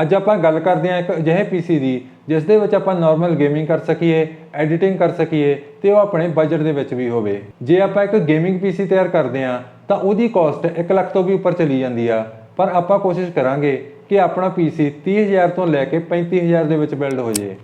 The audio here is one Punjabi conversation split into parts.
ਅੱਜ ਆਪਾਂ ਗੱਲ ਕਰਦੇ ਹਾਂ ਇੱਕ ਅਜਿਹੇ ਪੀਸੀ ਦੀ, ਜਿਸ ਦੇ ਵਿੱਚ ਆਪਾਂ ਨਾਰਮਲ ਗੇਮਿੰਗ ਕਰ ਸਕੀਏ ਐਡੀਟਿੰਗ ਕਰ ਸਕੀਏ ਤੇ ਉਹ ਆਪਣੇ ਬਜਟ ਦੇ ਵਿੱਚ ਵੀ ਹੋਵੇ। ਜੇ ਆਪਾਂ ਇੱਕ ਗੇਮਿੰਗ ਪੀਸੀ ਤਿਆਰ ਕਰਦੇ ਹਾਂ, ਤਾਂ ਉਹਦੀ ਕਾਸਟ 1 ਲੱਖ ਤੋਂ ਵੀ ਉੱਪਰ ਚਲੀ ਜਾਂਦੀ ਆ। ਪਰ ਆਪਾਂ ਕੋਸ਼ਿਸ਼ ਕਰਾਂਗੇ ਕਿ ਆਪਣਾ ਪੀਸੀ 30000 ਤੋਂ ਲੈ ਕੇ 35000 ਦੇ ਵਿੱਚ ਬਿਲਡ ਹੋ ਜੇ।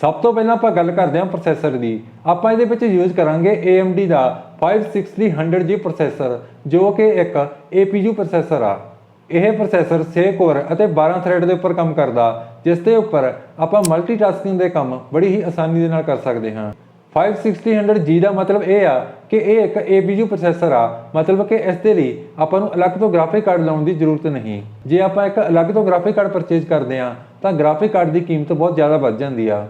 ਸਭ ਤੋਂ ਪਹਿਲਾਂ ਆਪਾਂ ਗੱਲ ਕਰਦੇ ਹਾਂ ਪ੍ਰੋਸੈਸਰ ਦੀ। ਆਪਾਂ ਇਹਦੇ ਵਿੱਚ ਯੂਜ਼ ਕਰਾਂਗੇ AMD ਦਾ 5600G ਪ੍ਰੋਸੈਸਰ ਜੋ ਕਿ ਇੱਕ APU ਪ੍ਰੋਸੈਸਰ ਆ। ਇਹ ਪ੍ਰੋਸੈਸਰ 6 ਕੋਰ ਅਤੇ 12 ਥ੍ਰੈਡ ਦੇ ਉੱਪਰ ਕੰਮ ਕਰਦਾ, ਜਿਸ ਦੇ ਉੱਪਰ ਆਪਾਂ ਮਲਟੀਟਾਸਕਿੰਗ ਦੇ ਕੰਮ ਬੜੀ ਹੀ ਆਸਾਨੀ ਦੇ ਨਾਲ ਕਰ ਸਕਦੇ ਹਾਂ। 5600G ਦਾ ਮਤਲਬ ਇਹ ਆ ਕਿ ਇਹ ਇੱਕ APU ਪ੍ਰੋਸੈਸਰ ਆ, ਮਤਲਬ ਕਿ ਇਸ ਦੇ ਲਈ ਆਪਾਂ ਨੂੰ ਅਲੱਗ ਤੋਂ ਗ੍ਰਾਫਿਕ ਕਾਰਡ ਲਾਉਣ ਦੀ ਜ਼ਰੂਰਤ ਨਹੀਂ। ਜੇ ਆਪਾਂ ਇੱਕ ਅਲੱਗ ਤੋਂ ਗ੍ਰਾਫਿਕ ਕਾਰਡ ਪਰਚੇਜ਼ ਕਰਦੇ ਆ ਤਾਂ ਗ੍ਰਾਫਿਕ ਕਾਰਡ ਦੀ ਕੀਮਤ ਬਹੁਤ ਜ਼ਿਆਦਾ ਵੱਧ ਜਾਂਦੀ ਆ।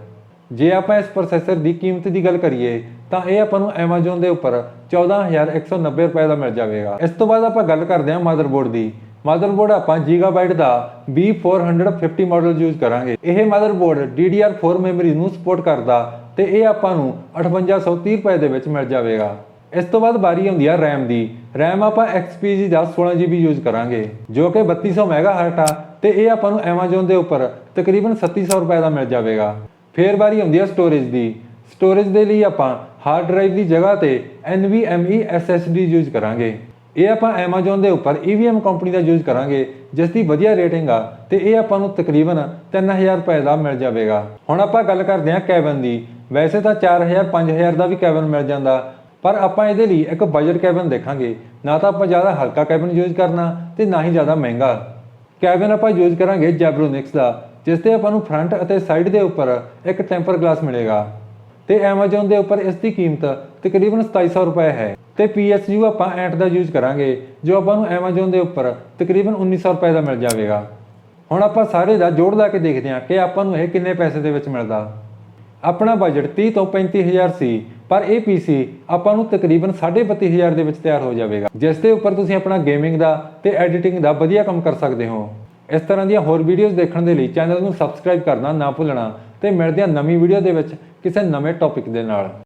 ਜੇ ਆਪਾਂ ਇਸ ਪ੍ਰੋਸੈਸਰ ਦੀ ਕੀਮਤ ਦੀ ਗੱਲ ਕਰੀਏ, ਤਾਂ ਇਹ ਆਪਾਂ ਨੂੰ Amazon ਦੇ ਉੱਪਰ 14190 ਰੁਪਏ ਦਾ ਮਿਲ ਜਾਵੇਗਾ। ਇਸ ਤੋਂ ਬਾਅਦ ਆਪਾਂ ਗੱਲ ਕਰਦੇ ਹਾਂ ਮਦਰਬੋਰਡ ਦੀ। ਮਦਰਬੋਰਡ ਆਪਾਂ Gigabyte ਦਾ B450 ਮਾਡਲ ਯੂਜ਼ ਕਰਾਂਗੇ। ਇਹ ਮਦਰਬੋਰਡ DDR4 ਮੈਮਰੀ ਨੂੰ ਸਪੋਰਟ ਕਰਦਾ ਤੇ ਇਹ ਆਪਾਂ ਨੂੰ 5830 ਰੁਪਏ ਦੇ ਵਿੱਚ ਮਿਲ ਜਾਵੇਗਾ। ਇਸ ਤੋਂ ਬਾਅਦ ਬਾਰੀ ਆਉਂਦੀ ਆ RAM ਦੀ। RAM ਆਪਾਂ XPG ਦਾ 16GB ਯੂਜ਼ ਕਰਾਂਗੇ, ਜੋ ਕਿ 3200 ਮੈਗਾਹਰਟ ਆ ਤੇ ਇਹ ਆਪਾਂ ਨੂੰ Amazon ਦੇ ਉੱਪਰ ਤਕਰੀਬਨ 3700 ਰੁਪਏ ਦਾ ਮਿਲ ਜਾਵੇਗਾ। ਫੇਰ ਬਾਰੀ ਆਉਂਦੀ ਆ ਸਟੋਰੇਜ ਦੀ। ਸਟੋਰੇਜ ਦੇ ਲਈ ਆਪਾਂ ਹਾਰਡ ਡਰਾਈਵ ਦੀ ਜਗ੍ਹਾ ਤੇ NVMe SSD ਯੂਜ਼ ਕਰਾਂਗੇ। ਇਹ ਆਪਾਂ Amazon ਦੇ ਉੱਪਰ EVM ਕੰਪਨੀ ਦਾ ਯੂਜ਼ ਕਰਾਂਗੇ, ਜਿਸ ਦੀ ਵਧੀਆ ਰੇਟਿੰਗ ਆ, ਤੇ ਇਹ ਆਪਾਂ ਨੂੰ ਤਕਰੀਬਨ 3000 ਰੁਪਏ ਦਾ ਮਿਲ ਜਾਵੇਗਾ। ਹੁਣ ਆਪਾਂ ਗੱਲ ਕਰਦੇ ਹਾਂ ਕੈਬਨ ਦੀ। ਵੈਸੇ ਤਾਂ 4000 5000 ਦਾ ਵੀ ਕੈਬਨ ਮਿਲ ਜਾਂਦਾ, ਪਰ ਆਪਾਂ ਇਹਦੇ ਲਈ ਇੱਕ ਬਜਟ ਕੈਬਨ ਦੇਖਾਂਗੇ। ਨਾ ਤਾਂ ਆਪਾਂ ਜ਼ਿਆਦਾ ਹਲਕਾ ਕੈਬਨ ਯੂਜ਼ ਕਰਨਾ ਤੇ ਨਾ ਹੀ ਜ਼ਿਆਦਾ ਮਹਿੰਗਾ। ਕੈਬਨ ਆਪਾਂ ਯੂਜ਼ ਕਰਾਂਗੇ ਜੈਬਰੋਨਿਕਸ ਦਾ, ਜਿਸ ਤੇ ਆਪਾਂ ਨੂੰ ਫਰੰਟ ਅਤੇ ਸਾਈਡ ਦੇ ਉੱਪਰ ਇੱਕ ਟੈਂਪਰ ਗਲਾਸ ਮਿਲੇਗਾ। ਤੇ Amazon ਦੇ ਉੱਪਰ ਇਸ ਦੀ ਕੀਮਤ ਤਕਰੀਬਨ 2700 ਰੁਪਏ ਹੈ। ਤੇ PSU ਆਪਾਂ ਐਂਟ ਦਾ ਯੂਜ਼ ਕਰਾਂਗੇ, ਜੋ ਆਪਾਂ ਨੂੰ Amazon ਦੇ ਉੱਪਰ ਤਕਰੀਬਨ 1900 ਰੁਪਏ ਦਾ ਮਿਲ ਜਾਵੇਗਾ। ਹੁਣ ਆਪਾਂ ਸਾਰੇ ਦਾ ਜੋੜ ਲਾ ਕੇ ਦੇਖਦੇ ਹਾਂ ਕਿ ਆਪਾਂ ਨੂੰ ਇਹ ਕਿੰਨੇ ਪੈਸੇ ਦੇ ਵਿੱਚ ਮਿਲਦਾ। ਆਪਣਾ ਬਜਟ 30 ਤੋਂ 35000 ਸੀ, ਪਰ ਇਹ PC ਆਪਾਂ ਨੂੰ ਤਕਰੀਬਨ 32500 ਦੇ ਵਿੱਚ ਤਿਆਰ ਹੋ ਜਾਵੇਗਾ। ਜਿਸ ਦੇ ਉੱਪਰ ਤੁਸੀਂ ਆਪਣਾ ਗੇਮਿੰਗ ਦਾ ਤੇ ਐਡੀਟਿੰਗ ਦਾ ਵਧੀਆ ਕੰਮ ਕਰ ਸਕਦੇ ਹੋ। ਇਸ ਤਰ੍ਹਾਂ ਦੀਆਂ ਹੋਰ ਵੀਡੀਓਜ਼ ਦੇਖਣ ਦੇ ਲਈ ਚੈਨਲ ਨੂੰ ਸਬਸਕ੍ਰਾਈਬ ਕਰਨਾ ਨਾ ਭੁੱਲਣਾ ਤੇ ਮਿਲਦੇ ਹਾਂ ਨਵੀਂ ਵੀਡੀਓ ਦੇ ਵਿੱਚ ਕਿਸੇ ਨਵੇਂ ਟੌਪਿਕ ਦੇ ਨਾਲ।